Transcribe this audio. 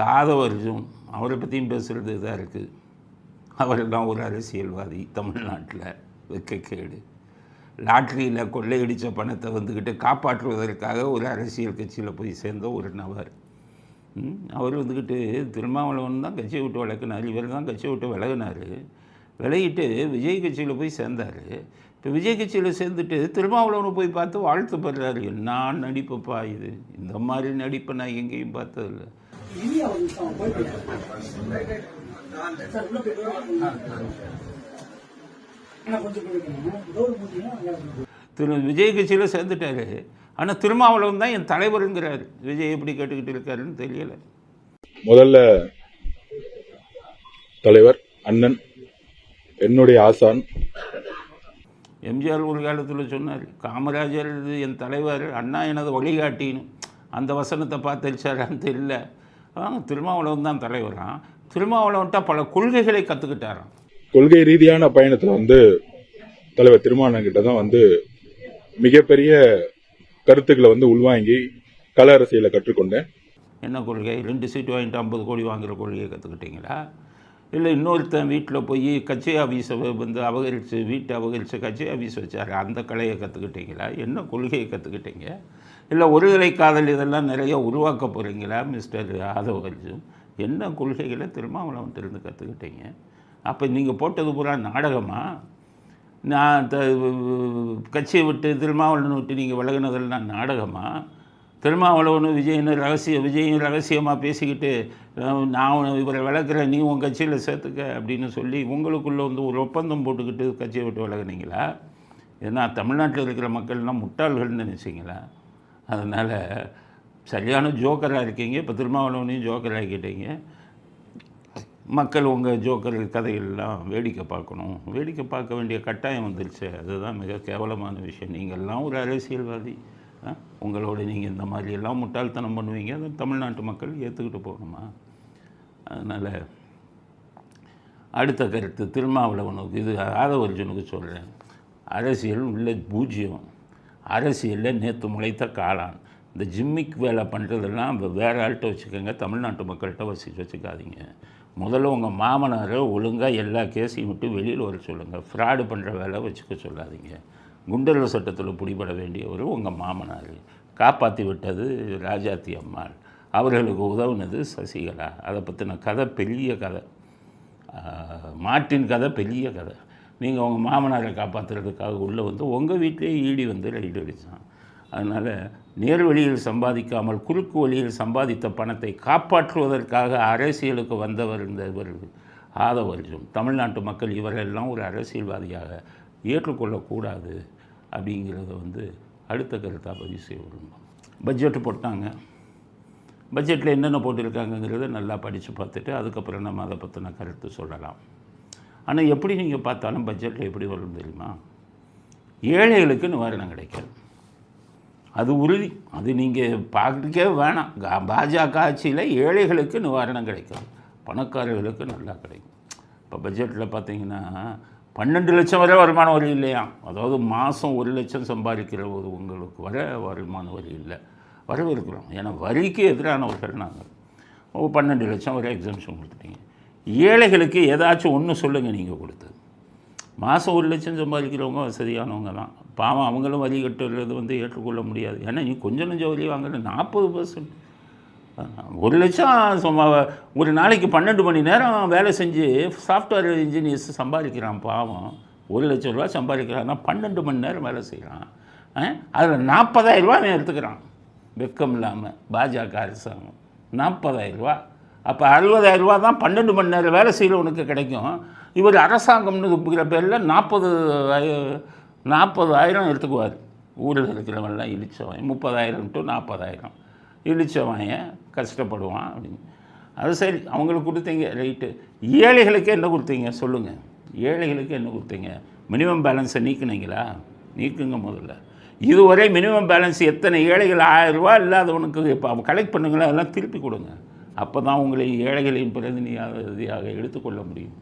இந்த ஆதவ அர்ஜுன் அவரை பற்றியும் பேசுகிறது இதாக இருக்குது அவரெல்லாம் ஒரு அரசியல்வாதி தமிழ்நாட்டில் வெக்கக்கேடு. லாட்ரியில் கொள்ளையடித்த பணத்தை வந்துக்கிட்டு காப்பாற்றுவதற்காக ஒரு அரசியல் கட்சியில் போய் சேர்ந்த ஒரு நபர். அவர் வந்துக்கிட்டு திருமாவளவன் தான் கட்சியை விட்டு விளக்குனார் இவர் தான் கட்சியை விட்டு விலகினார். விலகிட்டு விஜய் கட்சியில் போய் சேர்ந்தார். இப்போ விஜய் கட்சியில் சேர்ந்துட்டு திருமாவளவனை போய் பார்த்து வாழ்த்து பெறாரு என்ன நடிப்புப்பா இது? இந்த மாதிரி நடிப்பை நான் எங்கேயும் பார்த்ததில்ல. போயிட்டு சார் உள்ள கொஞ்சம் டோர் திரு விஜய் கட்சியில் சேர்ந்துட்டாரு. ஆனால் திருமாவளவன் தான் என் தலைவருங்கிறாரு விஜய் எப்படி கேட்டுக்கிட்டு இருக்காருன்னு தெரியல. முதல்ல தலைவர் அண்ணன் என்னுடைய ஆசான். எம்ஜிஆர் ஒரு காலத்தில் சொன்னார் காமராஜர் இது என் தலைவர் அண்ணா எனது வழிகாட்டின்னு. அந்த வசனத்தை பார்த்துச்சாரான்னு தெரியல. ஆ திருமாவளவன் தான் தலைவரான் திருமாவளவன்ட்ட பல கொள்கைகளை கற்றுக்கிட்டாராம் கொள்கை ரீதியான பயணத்துல வந்து தலைவர் திருமாவளவன் தான் வந்து மிகப்பெரிய கருத்துக்களை வந்து உள்வாங்கி கல அரசியலை கற்றுக்கொண்டேன். என்ன கொள்கை? ரெண்டு சீட்டு வாங்கிட்டு ஐம்பது கோடி வாங்குற கொள்கையை கற்றுக்கிட்டீங்களா இல்லை இன்னொருத்தன் வீட்டில் போய் கட்சி ஆஃபீஸை வந்து அபகரித்து வீட்டை அபகரித்து கட்சி ஆஃபீஸ் வச்சார். அந்த கலையை கற்றுக்கிட்டீங்களா என்ன கொள்கையை கற்றுக்கிட்டீங்க இல்லை ஒருதலை காதல் இதெல்லாம் நிறைய உருவாக்க போகிறீங்களா மிஸ்டர் ஆதவ் அர்ஜுன் என்ன கொள்கைகளை திருமாவளவன் திறந்து கற்றுக்கிட்டீங்க அப்போ நீங்கள் போட்டது பூரா நாடகமாக நான் த கட்சியை விட்டு திருமாவளவன் விட்டு நீங்கள் விலகினதெல்லாம் நாடகமாக திருமாவளவனும் விஜயனு ரகசிய விஜயும் ரகசியமாக பேசிக்கிட்டு நான் இவரை விளக்குறேன் நீ உன் கட்சியில் சேர்த்துக்க அப்படின்னு சொல்லி உங்களுக்குள்ளே வந்து ஒரு ஒப்பந்தம் போட்டுக்கிட்டு கட்சியை விட்டு விலகுனீங்களா? ஏன்னா தமிழ்நாட்டில் இருக்கிற மக்கள்லாம் முட்டாள்கள்னு நினச்சிங்களா? அதனால் சரியான ஜோக்கராக இருக்கீங்க. இப்போ திருமாவளவனையும் ஜோக்கர் ஆக்கிட்டீங்க. மக்கள் உங்கள் ஜோக்கர் கதைகள்லாம் வேடிக்கை பார்க்கணும். வேடிக்கை பார்க்க வேண்டிய கட்டாயம் வந்துருச்சு. அதுதான் மிக கேவலமான விஷயம். நீங்கள்லாம் ஒரு அரசியல்வாதி. உங்களோட நீங்கள் இந்த மாதிரி எல்லாம் முட்டாள்தனம் பண்ணுவீங்க அதை தமிழ்நாட்டு மக்கள் ஏற்றுக்கிட்டு போகணுமா? அதனால் அடுத்த கருத்து திருமாவளவனுக்கு இது ஆதவர்ஜுனுக்கு சொல்கிறேன் அரசியல் உள்ள பூஜ்ஜியம். அரசியலில் நேற்று முளைத்த காளான். இந்த ஜிம்மிக் வேலை பண்ணுறதெல்லாம் வேறு ஆள்கிட்ட வச்சுக்கோங்க தமிழ்நாட்டு மக்கள்கிட்ட வச்சு வச்சுக்காதீங்க. முதல்ல உங்கள் மாமனாரை ஒழுங்காக எல்லா கேஸையும் விட்டு வெளியில் வர சொல்லுங்கள் ஃப்ராடு பண்ணுற வேலை வச்சுக்க சொல்லாதீங்க. குண்டர் சட்டத்தில் பிடிபட வேண்டியவர் உங்கள் மாமனார். காப்பாற்றி விட்டது ராஜாத்தி அம்மாள். அவர்களுக்கு உதவுனது சசிகலா. அதை பற்றின கதை பெரிய கதை. மாட்டின் கதை பெரிய கதை. நீங்கள் உங்கள் மாமனாரை காப்பாற்றுறதுக்காக உள்ளே வந்து உங்கள் வீட்டிலேயே ஈடி வந்து ரைடு அடித்தான். அதனால் நேர் வழியில் சம்பாதிக்காமல் குறுக்கு வழியில் சம்பாதித்த பணத்தை காப்பாற்றுவதற்காக அரசியலுக்கு வந்தவர் இந்த இவர் ஆதவர்ஜுன். தமிழ்நாட்டு மக்கள் இவரெல்லாம் ஒரு அரசியல்வாதியாக ஏற்றுக்கொள்ளக்கூடாது அப்படிங்கிறத வந்து அடுத்த கருத்தாக பதிவு செய்ய விரும்பும் பட்ஜெட்டு போட்டாங்க. பட்ஜெட்டில் என்னென்ன போட்டிருக்காங்கங்கிறத நல்லா படித்து பார்த்துட்டு அதுக்கப்புறம் நம்ம அதை பற்றின கருத்து சொல்லலாம். ஆனால் எப்படி நீங்கள் பார்த்தாலும் பட்ஜெட்டில் எப்படி வரும் தெரியுமா? ஏழைகளுக்கு நிவாரணம் கிடைக்காது. அது உறுதி. அது நீங்கள் பார்க்கவே வேணாம். கா- பாஜக ஆட்சியில் ஏழைகளுக்கு நிவாரணம் கிடைக்காது. பணக்காரர்களுக்கு நல்லா கிடைக்கும். இப்போ பட்ஜெட்டில் பார்த்தீங்கன்னா பன்னெண்டு லட்சம் வரை வருமான வரி இல்லையா? அதாவது மாதம் ஒரு லட்சம் சம்பாதிக்கிற ஒரு உங்களுக்கு வர வருமான வரி இல்லை. வரவிருக்கிறோம் ஏன்னா வரிக்கு எதிரானவர்கள் நாங்கள். ஓ பன்னெண்டு லட்சம் வரை எக்ஸாம்ஷன் கொடுத்துட்டீங்க. ஏழைகளுக்கு ஏதாச்சும் ஒன்று சொல்லுங்கள் நீங்கள் கொடுத்தது மாதம் ஒரு லட்சம் சம்பாதிக்கிறவங்க வசதியானவங்க தான். பாவம் அவங்களும் வரி கட்டுறது வந்து ஏற்றுக்கொள்ள முடியாது. ஏன்னா நீ கொஞ்சம் கொஞ்சம் வரி வாங்குற நாற்பது பர்சன்ட் ஒரு லட்சம் சும்மா ஒரு நாளைக்கு பன்னெண்டு மணி நேரம் வேலை செஞ்சு சாஃப்ட்வேர் இன்ஜினியர்ஸ் சம்பாதிக்கிறான் பாவம். ஒரு லட்சம் ரூபா சம்பாதிக்கிறான்னா பன்னெண்டு மணி நேரம் வேலை செய்கிறான் அதில் நாற்பதாயிரம் ரூபா அவன் எடுத்துக்கிறான். வெக்கம் இல்லாமல் பாஜக அரசாங்கம். நாற்பதாயிரம் ரூபா அப்போ அறுபதாயிரம் ரூபா தான் பன்னெண்டு மணி நேரம் வேலை செய்கிறவனுக்கு கிடைக்கும். இவர் அரசாங்கம்னு பேரில் நாற்பது நாற்பது ஆயிரம் எடுத்துக்குவார். ஊரில் இருக்கிறவன்லாம் இழிச்சவன் முப்பதாயிரம் டு நாற்பதாயிரம். இழிச்சவன் கஷ்டப்படுவான் அப்படின்னு. அது சரி அவங்களுக்கு கொடுத்தீங்க ரைட்டு. ஏழைகளுக்கு என்ன கொடுத்தீங்க? சொல்லுங்கள் ஏழைகளுக்கு என்ன கொடுத்தீங்க? மினிமம் பேலன்ஸை நீக்கினீங்களா? நீக்குங்க முதல்ல. இதுவரை மினிமம் பேலன்ஸ் எத்தனை ஏழைகள்? ஆயிரம் ரூபா இல்லாதவனுக்கு இப்போ கலெக்ட் பண்ணுங்களா அதெல்லாம் திருப்பி கொடுங்க. அப்போ தான் உங்களை ஏழைகளின் பிரதிநிதியாக எடுத்துக்கொள்ள முடியும்.